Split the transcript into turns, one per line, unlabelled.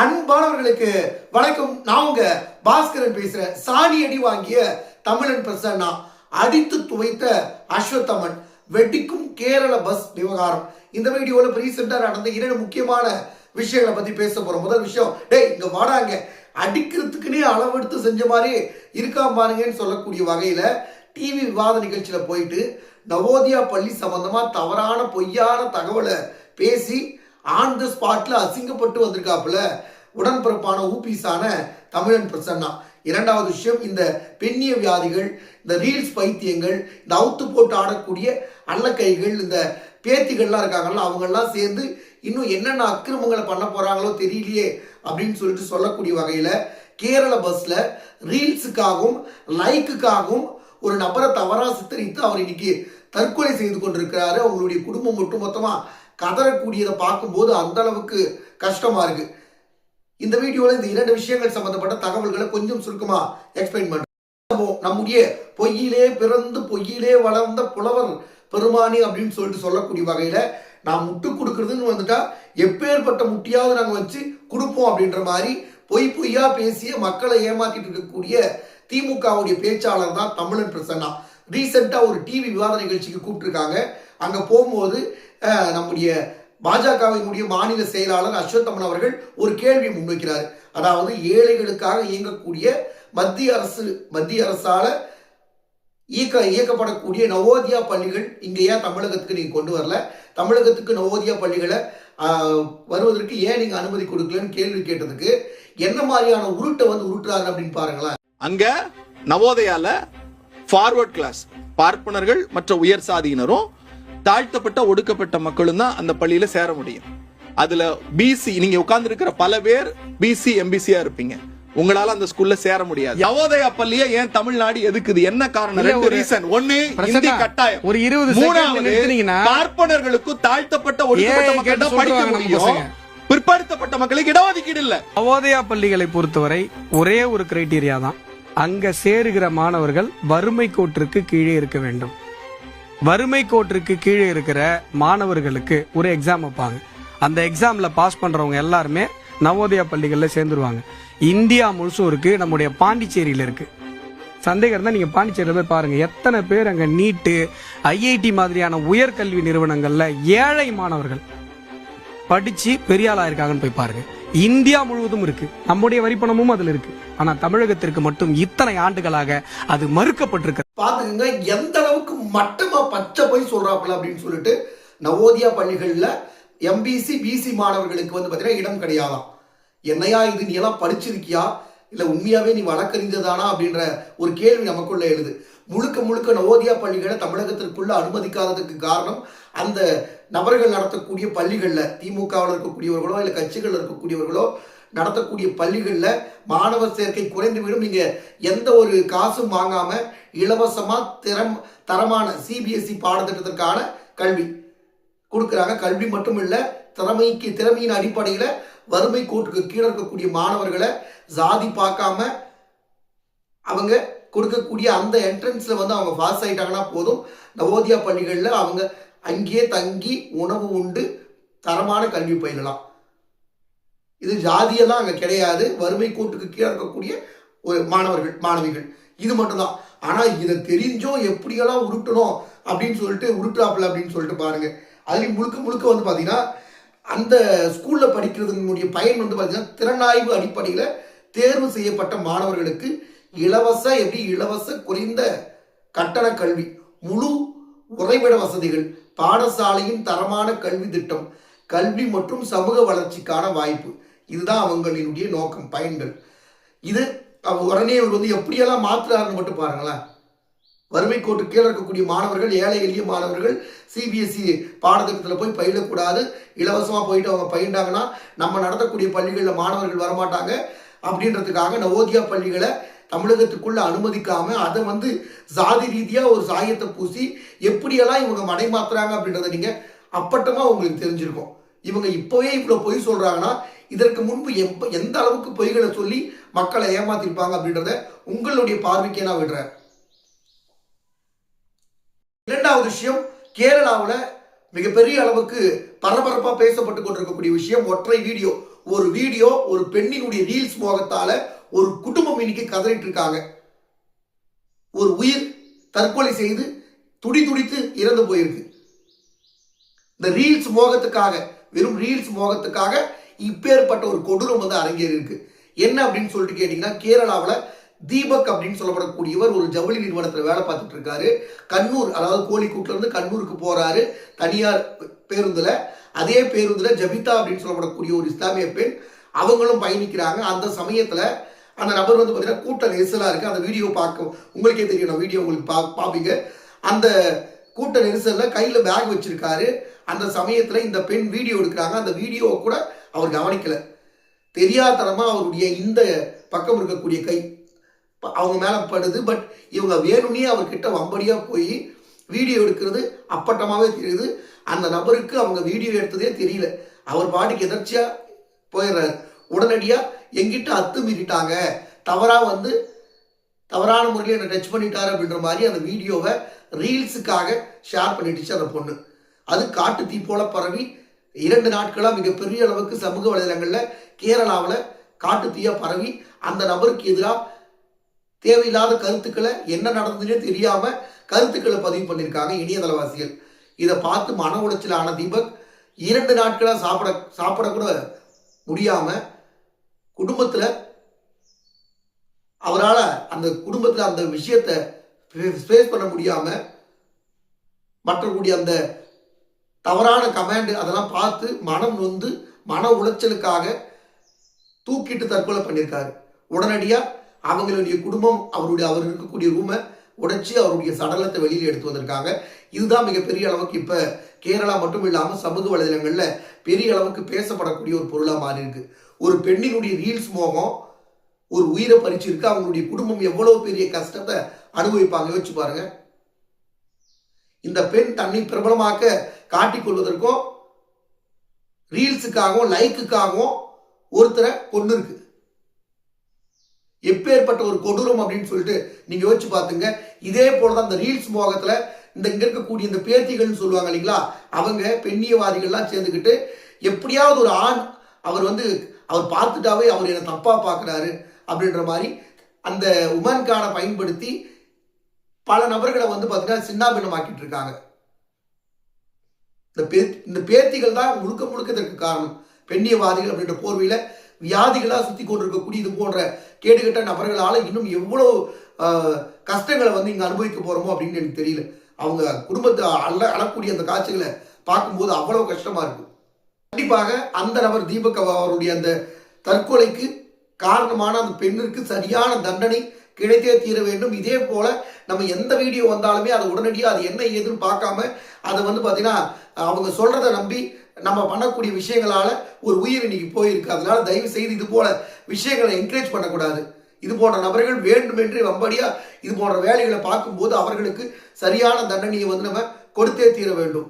அன்பானவர்களுக்கு வணக்கம். நான் உங்க பாஸ்கரன் பேசுறேன் சாணி அடி வாங்கிய தமிழன் பிரசன்னா அடித்து துவைத்த அஸ்வத்தமன் வெட்டிக்கும் கேரள பஸ் விவகாரம். இந்த வீடியோல இப்ப ரீசெண்டா நடந்த இரண்டு முக்கியமான விஷயங்களை பத்தி பேச போறோம். முதல் விஷயம் டேய் இங்க வாடாங்க அடிக்கிறதுக்குன்னே அளவெடுத்து செஞ்ச மாதிரி இருக்கா பாருங்கன்னு சொல்லக்கூடிய வகையில டிவி விவாத நிகழ்ச்சியில போயிட்டு நவோதியா பள்ளி சம்பந்தமா தவறான பொய்யான தகவலை பேசி ஆன் த ஸ்பாட்ல அசிங்கப்பட்டு வந்திருக்காப்புல. உடன்பிறப்பான ஊபிஸான தமிழன் பிரசன்னா. இரண்டாவது விஷயம் இந்த பெண்ணிய வியாதிகள் இந்த ரீல்ஸ் பைத்தியங்கள் இந்த அவுத்து போட்டு ஆடக்கூடிய அல்லக்கைகள் இந்த பேத்திகள்லாம் இருக்காங்கல்ல அவங்கெல்லாம் சேர்ந்து இன்னும் என்னென்ன அக்கிரமங்களை பண்ண போறாங்களோ தெரியலையே அப்படின்னு சொல்லிட்டு சொல்லக்கூடிய வகையில கேரள பஸ்ல ரீல்ஸுக்காகவும் லைக்குக்காகவும் ஒரு நபரை தவறா சித்தரித்து அவர் இன்னைக்கு தற்கொலை செய்து கொண்டிருக்கிறாரு. அவங்களுடைய குடும்பம் ஒட்டுமொத்தமாக கதறக்கூடியதை பார்க்கும்போது அந்த அளவுக்கு கஷ்டமா இருக்கு. இந்த வீடியோவில் இந்த இரண்டு விஷயங்கள் சம்பந்தப்பட்ட தகவல்களை கொஞ்சம் சுருக்கமா எக்ஸ்பிளைன் பண்றோம். நம்முடைய பொய்யிலே பிறந்து பொய்யிலே வளர்ந்த புலவர் பெருமானி அப்படின்னு சொல்லிட்டு சொல்லக்கூடிய வகையில நான் முட்டு கொடுக்கறதுன்னு வந்துட்டா எப்பேற்பட்ட முட்டியாவது நாங்க வச்சு கொடுப்போம் அப்படின்ற மாதிரி பொய் பொய்யா பேசிய மக்களை ஏமாத்திட்டு இருக்கக்கூடிய திமுகவுடைய பேச்சாளர் தான் தமிழன் பிரசன்னா. ரீசெண்டா ஒரு டிவி விவாத நிகழ்ச்சிக்கு கூப்பிட்டுருக்காங்க. அங்க போகும்போது நம்முடைய பாஜகவினுடைய மாநில செயலாளர் அஸ்வத்தமன் அவர்கள் ஒரு கேள்வி முன்வைக்கிறார். அதாவது ஏழைகளுக்காக இயங்கக்கூடிய மத்திய அரசு மத்திய அரசால இயக்க இயக்கப்படக்கூடிய நவோதியா பள்ளிகள் இங்கே ஏன் தமிழகத்துக்கு நீங்க கொண்டு வரல? தமிழகத்துக்கு நவோதியா பள்ளிகளை வருவதற்கு ஏன் நீங்க அனுமதி கொடுக்கலன்னு கேள்வி கேட்டதுக்கு என்ன மாதிரியான உருட்டை வந்து உருட்டுறாங்க அப்படின்னு பாருங்களேன்.
அங்க நவோதயால ஃபார்வர்ட் கிளாஸ் பார்ப்பனர்கள் மற்ற உயர் சாதியினரும் தாழ்த்தப்பட்ட ஒடுக்கப்பட்ட மக்களும் தான் அந்த பள்ளியில சேர முடியும். அதுல பிசி நீங்க உட்கார்ந்து இருக்கிற பல பேர் பிசி எம்பிசியா இருப்பீங்க. உங்களால அந்த ஸ்கூல்ல சேர முடியாது. நவோதயா பள்ளியை ஏன் தமிழ்நாடு எதுக்குது? என்ன காரணம்? ரெண்டு ரீசன் ஒண்ணு இந்தி கட்டாயம்.
ஒரு 20 second
மூணாவது பார்ப்பனர்களுக்கும் தாழ்த்தப்பட்ட ஒடுக்கப்பட்ட மக்கள் தான் படிக்க முடியும். பிற்படுத்தப்பட்ட மக்களுக்கு இடஒதுக்கீடு இல்ல.
நவோதயா பள்ளிகளை பொறுத்தவரை ஒரே ஒரு கிரைட்டீரியா தான். அங்க சேருகிற மாணவர்கள் வறுமை கோட்டிற்கு கீழே இருக்க வேண்டும். வறுமை கோட்டிற்கு கீழே இருக்கிற மாணவர்களுக்கு ஒரு எக்ஸாம் வைப்பாங்க. அந்த எக்ஸாமில் பாஸ் பண்ணுறவங்க எல்லாருமே நவோதயா பள்ளிகளில் சேர்ந்துருவாங்க. இந்தியா முழுசும் இருக்குது நம்முடைய பாண்டிச்சேரியில் இருக்குது சந்தேகம் இருந்தால் நீங்கள் பாண்டிச்சேரியில் போய் பாருங்கள் எத்தனை பேர் அங்கே நீட்டு ஐஐடி மாதிரியான உயர்கல்வி நிறுவனங்களில் ஏழை மாணவர்கள் படித்து பெரியாளாக இருக்காங்கன்னு போய் பாருங்கள் இந்தியா முழுவதும் இருக்கு. நம்முடைய வரிப்பணமும் அதில் இருக்கு. ஆனால் தமிழகத்திற்கு மட்டும் இத்தனை ஆண்டுகளாக அது மறுக்கப்பட்டிருக்கிறது
பார்த்துக்கோங்க எந்த அளவுக்கு மட்டமா பச்சை போய் சொல்கிறாப்புல அப்படின்னு சொல்லிட்டு நவோதியா பள்ளிகளில் எம்பிசி பிசி மாணவர்களுக்கு வந்து பார்த்தீங்கன்னா இடம் கிடையாதாம். என்னையா இது நீ எல்லாம் படிச்சிருக்கியா? இல்லை உண்மையாகவே நீ வழக்கறிஞதானா அப்படின்ற ஒரு கேள்வி நமக்குள்ள எழுது. முழுக்க முழுக்க நவோதியா பள்ளிகளை தமிழகத்திற்குள்ள அனுமதிக்காததுக்கு காரணம் அந்த நபர்கள் நடத்தக்கூடிய பள்ளிகளில் திமுகவில் இருக்கக்கூடியவர்களோ இல்லை கட்சிகளில் இருக்கக்கூடியவர்களோ நடத்தக்கூடிய பள்ளிகளில் மாணவர் சேர்க்கை குறைந்துவிடும். நீங்கள் எந்த ஒரு காசும் வாங்காமல் இலவசமாக திறம் தரமான சிபிஎஸ்சி பாடத்திட்டத்திற்கான கல்வி கொடுக்குறாங்க. கல்வி மட்டும் இல்லை திறமைக்கு திறமையின் அடிப்படையில் வறுமை கோட்டுக்கு கீழே இருக்கக்கூடிய மாணவர்களை ஜாதி பார்க்காம அவங்க கொடுக்கக்கூடிய அந்த என்ட்ரன்ஸில் வந்து அவங்க பாஸ் ஆகிட்டாங்கன்னா போதும். நவோதியா பள்ளிகளில் அவங்க அங்கேயே தங்கி உணவு உண்டு தரமான கல்வி பயிலலாம். இது ஜாதியெல்லாம் அங்கே கிடையாது. வறுமை கோட்டுக்கு கீழே இருக்கக்கூடிய ஒரு மாணவர்கள் மாணவிகள். இது மட்டும்தான். ஆனால் இதை தெரிஞ்சோ எப்படியெல்லாம் உருட்டணும் அப்படின்னு சொல்லிட்டு உருட்டாப்பில் அப்படின்னு சொல்லிட்டு பாருங்கள் அதுலேயும் முழுக்க முழுக்க வந்து பார்த்தீங்கன்னா அந்த ஸ்கூலில் படிக்கிறதுனுடைய பயன் வந்து பார்த்தீங்கன்னா திறனாய்வு அடிப்படையில் தேர்வு செய்யப்பட்ட மாணவர்களுக்கு இலவச எப்படி இலவச குறைந்த கட்டண கல்வி முழு உறைவிட வசதிகள் பாடசாலையின் தரமான கல்வி திட்டம் கல்வி மற்றும் சமூக வளர்ச்சிக்கான வாய்ப்பு. இதுதான் அவங்களினுடைய நோக்கம் பயன்கள். இது உடனே இவர் வந்து எப்படியெல்லாம் மாற்றுறாருன்னு மட்டும் பாருங்களேன். வறுமை கோட்டு கீழே இருக்கக்கூடிய மாணவர்கள் ஏழை எளிய மாணவர்கள் சிபிஎஸ்சி பாடத்திட்டத்தில் போய் பயிலக்கூடாது. இலவசமாக போயிட்டு அவங்க பயின்றாங்கன்னா நம்ம நடத்தக்கூடிய பள்ளிகளில் மாணவர்கள் வரமாட்டாங்க. அப்படின்றதுக்காக நவோதியா பள்ளிகளை தமிழகத்துக்குள்ளே அனுமதிக்காம அதை வந்து சாதி ரீதியாக ஒரு சாயத்தை பூசி எப்படியெல்லாம் இவங்க மடை மாத்துறாங்க அப்படின்றத நீங்கள் அப்பட்டமாக உங்களுக்கு தெரிஞ்சிருக்கும். இவங்க இப்போவே இவ்வளோ பொய் சொல்கிறாங்கன்னா இதற்கு முன்பு எப்ப எந்த அளவுக்கு பொய்களை சொல்லி மக்களை ஏமாத்திருப்பாங்க அப்படின்றத உங்களுடைய பார்வைக்கே நான் விடுறேன். இரண்டாவது விஷயம் கேரளாவில் மிகப்பெரிய அளவுக்கு பரபரப்பாக பேசப்பட்டு கொண்டிருக்கக்கூடிய விஷயம் ஒற்றை வீடியோ ஒரு வீடியோ ஒரு பெண்ணினுடைய ரீல்ஸ் மோகத்தால் ஒரு குடும்பம் இன்னைக்கு கதறிட்டு இருக்காங்க ஒரு உயிர் தற்கொலை செய்து துடி துடித்து இறந்து போயிருக்கு. இந்த ரீல்ஸ் மோகத்துக்காக வெறும் ரீல்ஸ் மோகத்துக்காக இப்பேற்பட்ட ஒரு கொடூரம் வந்து அரங்கேறி இருக்கு. என்ன அப்படின்னு சொல்லிட்டு கேட்டீங்கன்னா கேரளாவில் தீபக் அப்படின்னு சொல்லப்படக்கூடியவர் ஒரு ஜவுளி நிறுவனத்தில் வேலை பார்த்துட்டு இருக்காரு. கண்ணூர் அதாவது கோழிக்கூட்டுல இருந்து கண்ணூருக்கு போறாரு. தனியார் பேருந்துல. அதே பேருந்துல ஜபிதா அப்படின்னு சொல்லப்படக்கூடிய ஒரு இஸ்லாமிய பெண் அவங்களும் பயணிக்கிறாங்க. அந்த சமயத்துல அந்த நபர் வந்து பார்த்தீங்கன்னா கூட்ட நெரிசலாக இருக்கு. அந்த வீடியோ பார்க்க உங்களுக்கே தெரியும் நான் வீடியோ உங்களுக்கு பா பார்ப்பீங்க அந்த கூட்ட நெரிசலில் கையில் பேக் வச்சிருக்காரு. அந்த சமயத்தில் இந்த பெண் வீடியோ எடுக்கிறாங்க. அந்த வீடியோவை கூட அவர் கவனிக்கல. தெரியாதனமாக அவருடைய இந்த பக்கம் இருக்கக்கூடிய கை ப- அவங்க மேலே படுது. பட் இவங்க வேணும்னே அவர்கிட்ட வம்படியாக போய் வீடியோ எடுக்கிறது அப்பட்டமாகவே தெரியுது. அந்த நபருக்கு அவங்க வீடியோ எடுத்ததே தெரியல. அவர் பாட்டுக்கு எதர்ச்சியாக போயிடுறாரு. உடனடியாக எங்கிட்ட அத்து மீறிட்டாங்க தவறாக வந்து தவறான முறையில் என்னை டச் பண்ணிட்டார் அப்படின்ற மாதிரி அந்த வீடியோவை ரீல்ஸுக்காக ஷேர் பண்ணிட்டுச்சு அந்த பொண்ணு. அது காட்டு தீ போல பரவி இரண்டு நாட்களாக மிகப்பெரிய அளவுக்கு சமூக வலைதளங்களில் கேரளாவில் காட்டு தீயாக பரவி அந்த நபருக்கு எதிராக தேவையில்லாத கருத்துக்களை என்ன நடந்ததுன்னே தெரியாமல் கருத்துக்களை பதிவு பண்ணியிருக்காங்க இணையதளவாசிகள் இதை பார்த்து மன உளைச்சலான தீபக் இரண்டு நாட்களாக சாப்பிட சாப்பிடக்கூட முடியாமல் குடும்பத்தில் அவரால் அந்த குடும்பத்தில் அந்த விஷயத்தை ஃபேஸ் பண்ண முடியாமல் மற்றக்கூடிய அந்த தவறான கமாண்ட் அதெல்லாம் பார்த்து மனம் நொந்து மன உளைச்சலுக்காக தூக்கிட்டு தற்கொலை பண்ணியிருக்காரு. உடனடியாக அவங்களுடைய குடும்பம் அவருடைய அவர் இருக்கக்கூடிய ரூமை உடைச்சி அவருடைய சடலத்தை வெளியில் எடுத்து வந்திருக்காங்க. இதுதான் மிகப்பெரிய அளவுக்கு இப்போ கேரளா மட்டும் இல்லாமல் சமூக வலைதளங்களில் பெரிய அளவுக்கு பேசப்படக்கூடிய ஒரு பொருளாக மாறி இருக்கு ஒரு பெண்ணினுடைய ரீல்ஸ் மோகம் ஒரு உயிரை பறிச்சிருக்கு. அவங்களுடைய குடும்பம் எவ்வளோ பெரிய கஷ்டத்தை அனுபவிப்பாங்க யோசிச்சு பாருங்கள் இந்த பெண் தன்னை பிரபலமாக்க காட்டிக்கொள்வதற்கோ ரீல்ஸுக்காகவும் லைக்குக்காகவும் ஒருத்தரை கொண்டு இருக்கு எப்பேற்பட்ட ஒரு கொடூரம் அப்படின்னு சொல்லிட்டு நீங்க யோசிச்சு பார்த்துங்க. இதே போலதான் இந்த ரீல்ஸ் மோகத்துல இந்த இங்க இருக்கக்கூடிய இந்த பேத்திகள்னு சொல்லுவாங்க இல்லைங்களா? அவங்க பெண்ணியவாதிகள்லாம் சேர்ந்துக்கிட்டு எப்படியாவது ஒரு ஆண் அவர் வந்து அவர் பார்த்துட்டாவே அவர் என்னை தப்பா பார்க்குறாரு அப்படின்ற மாதிரி அந்த உமன்கான பயன்படுத்தி பல நபர்களை வந்து பார்த்தீங்கன்னா சின்னாபின்னமாக்கிட்டு இருக்காங்க. இந்த பே இந்த பேத்திகள் தான் முழுக்க முழுக்க இதற்கு காரணம். பெண்ணியவாதிகள் அப்படின்ற போர்வையில் வியாதிகளாக சுற்றி கொண்டிருக்கக்கூடிய இது போன்ற கேடுகட்ட நபர்களால் இன்னும் எவ்வளோ கஷ்டங்களை வந்து இங்கே அனுபவிக்க போகிறோமோ அப்படின்னு எனக்கு தெரியல. அவங்க குடும்பத்தை அள்ள அழக்கூடிய அந்த காட்சிகளை பார்க்கும்போது அவ்வளோ கஷ்டமாக இருக்கும் கண்டிப்பாக அந்த நபர் தீபக் அவருடைய அந்த தற்கொலைக்கு காரணமான அந்த பெண்ணிற்கு சரியான தண்டனை கிடைத்தே தீர வேண்டும். இதே போல நம்ம எந்த வீடியோ வந்தாலுமே அது உடனடியாக அது என்ன ஏதுன்னு பார்க்காம அதை வந்து பார்த்தீங்கன்னா அவங்க சொல்கிறத நம்பி நம்ம பண்ணக்கூடிய விஷயங்களால ஒரு உயிர் இன்னைக்கு போயிருக்கு. அதனால தயவு செய்து இது போல விஷயங்களை என்கரேஜ் பண்ணக்கூடாது. இது போன்ற நபர்கள் வேண்டுமென்றே வம்படியா இது போன்ற வேலைகளை பார்க்கும்போது அவர்களுக்கு சரியான தண்டனையை வந்து நம்ம கொடுத்தே தீர வேண்டும்.